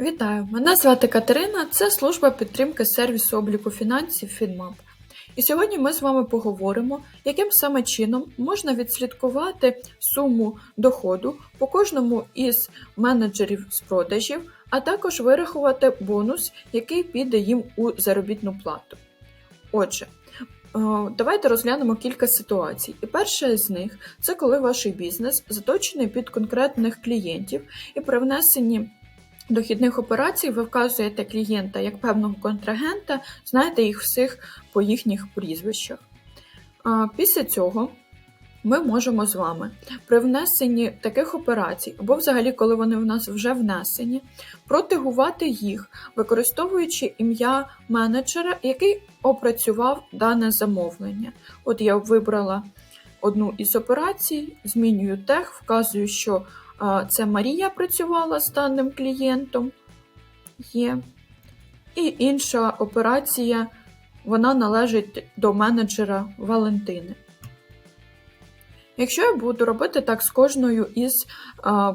Вітаю! Мене звати Катерина, це служба підтримки сервісу обліку фінансів FinMap. І сьогодні ми з вами поговоримо, яким саме чином можна відслідкувати суму доходу по кожному із менеджерів з продажів, а також вирахувати бонус, який піде їм у заробітну плату. Отже, е, давайте розглянемо кілька ситуацій. І перша з них це коли ваш бізнес заточений під конкретних клієнтів і при внесенні дохідних операцій ви вказуєте клієнта як певного контрагента, знаєте їх всіх по їхніх прізвищах. Після цього ми можемо з вами при внесенні таких операцій, або взагалі, коли вони в нас вже внесені, протегувати їх, використовуючи ім'я менеджера, який опрацював дане замовлення. От я вибрала одну із операцій, змінюю тег, вказую, що Це Марія працювала з даним клієнтом. Є. І інша операція вона належить до менеджера Валентини. Якщо я буду робити так з кожною із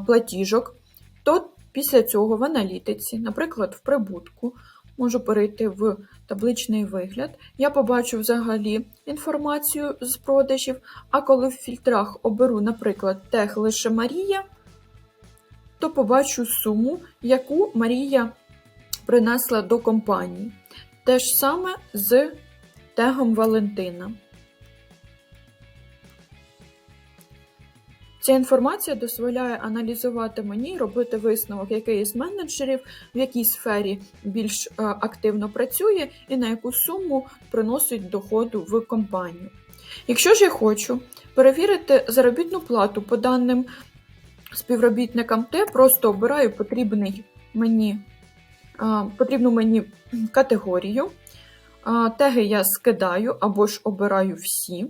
платіжок, то після цього в аналітиці, наприклад, в прибутку, можу перейти в табличний вигляд, я побачу взагалі інформацію з продажів, а коли в фільтрах оберу, наприклад, тег лише Марія, то побачу суму, яку Марія принесла до компанії. Те ж саме з тегом Валентина. Ця інформація дозволяє аналізувати мені, робити висновок, який із менеджерів, в якій сфері більш е, активно працює і на яку суму приносить доходу в компанію. Якщо ж я хочу перевірити заробітну плату по даним співробітникам, то просто обираю потрібний мені, потрібну мені категорію. Теги я скидаю або ж обираю всі.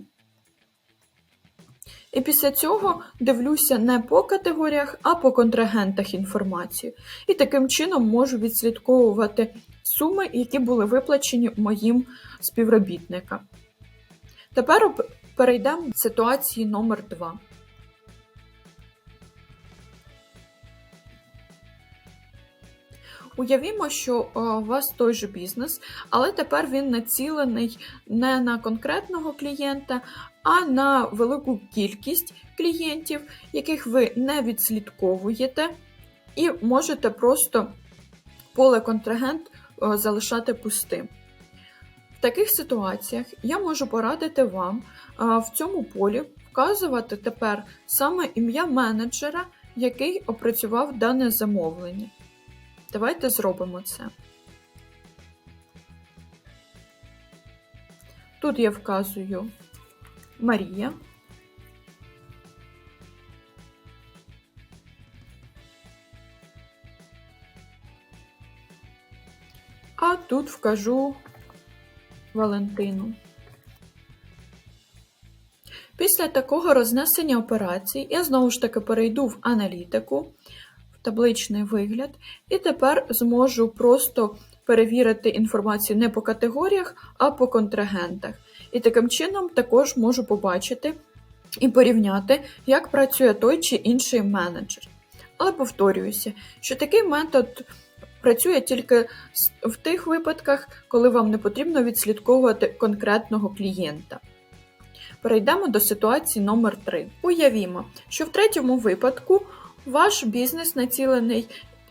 І після цього дивлюся не по категоріях, а по контрагентах інформацію. І таким чином можу відслідковувати суми, які були виплачені моїм співробітникам. Тепер перейдемо до ситуації номер 2. Уявімо, що е, у вас той же бізнес, але тепер він націлений не на конкретного клієнта, а на велику кількість клієнтів, яких ви не відслідковуєте, і можете просто поле контрагент е, залишати пустим. В таких ситуаціях я можу порадити вам е, в цьому полі вказувати тепер саме ім'я менеджера, який опрацював дане замовлення. Давайте зробимо це. Тут я вказую Марія. А тут вкажу Валентину. Після такого рознесення операцій я знову ж таки перейду в аналітику табличний вигляд, і тепер зможу просто перевірити інформацію не по категоріях, а по контрагентах. І таким чином також можу побачити і порівняти, як працює той чи інший менеджер. Але повторююся, що такий метод працює тільки в тих випадках, коли вам не потрібно відслідковувати конкретного клієнта. Перейдемо до ситуації номер 3 Уявімо, що в третьому випадку ваш бізнес націлений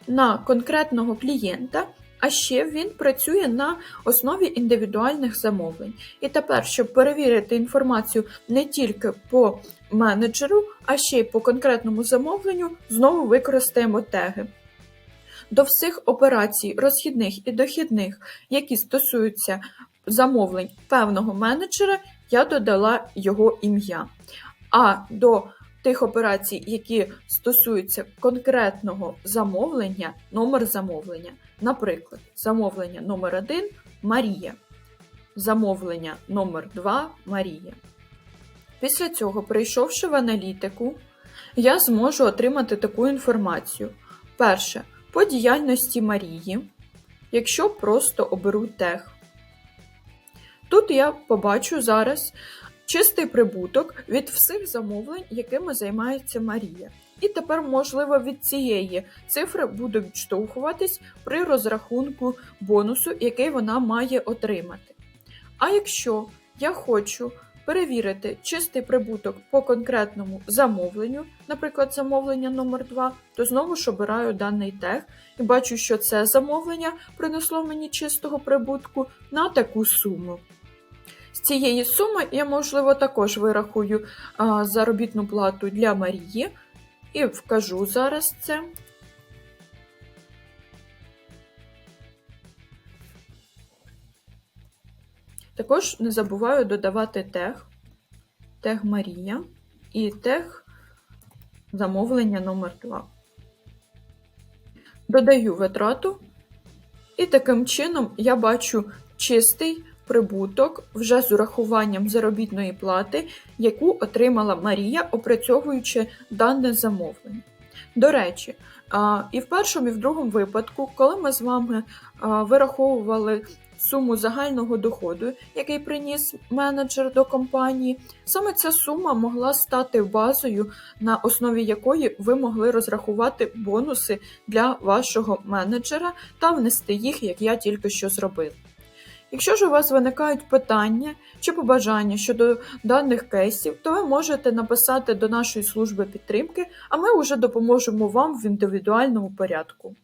на конкретного клієнта, а ще він працює на основі індивідуальних замовлень. І тепер, щоб перевірити інформацію не тільки по менеджеру, а ще й по конкретному замовленню, знову використаємо теги. До всіх операцій розхідних і дохідних, які стосуються замовлень певного менеджера, я додала його ім'я. А до тих операцій, які стосуються конкретного замовлення, номер замовлення. Наприклад, замовлення номер 1 Марія. Замовлення номер 2 Марія. Після цього, прийшовши в аналітику, я зможу отримати таку інформацію. Перше, по діяльності Марії, якщо просто оберу тег. Тут я побачу зараз чистий прибуток від всіх замовлень, якими займається Марія. І тепер, можливо, від цієї цифри буду відштовхуватись при розрахунку бонусу, який вона має отримати. А якщо я хочу перевірити чистий прибуток по конкретному замовленню, наприклад, замовлення номер 2 то знову ж обираю даний тег і бачу, що це замовлення принесло мені чистого прибутку на таку суму. З цієї суми я, можливо, також вирахую заробітну плату для Марії і вкажу зараз це. Також не забуваю додавати тег, тег Марія і тег замовлення номер 2 Додаю витрату, і таким чином я бачу чистий прибуток вже з урахуванням заробітної плати, яку отримала Марія, опрацьовуючи дане замовлення. До речі, і в першому, і в другому випадку, коли ми з вами вираховували суму загального доходу, який приніс менеджер до компанії, саме ця сума могла стати базою, на основі якої ви могли розрахувати бонуси для вашого менеджера та внести їх, як я тільки що зробив. Якщо ж у вас виникають питання чи побажання щодо даних кейсів, то ви можете написати до нашої служби підтримки, а ми вже допоможемо вам в індивідуальному порядку.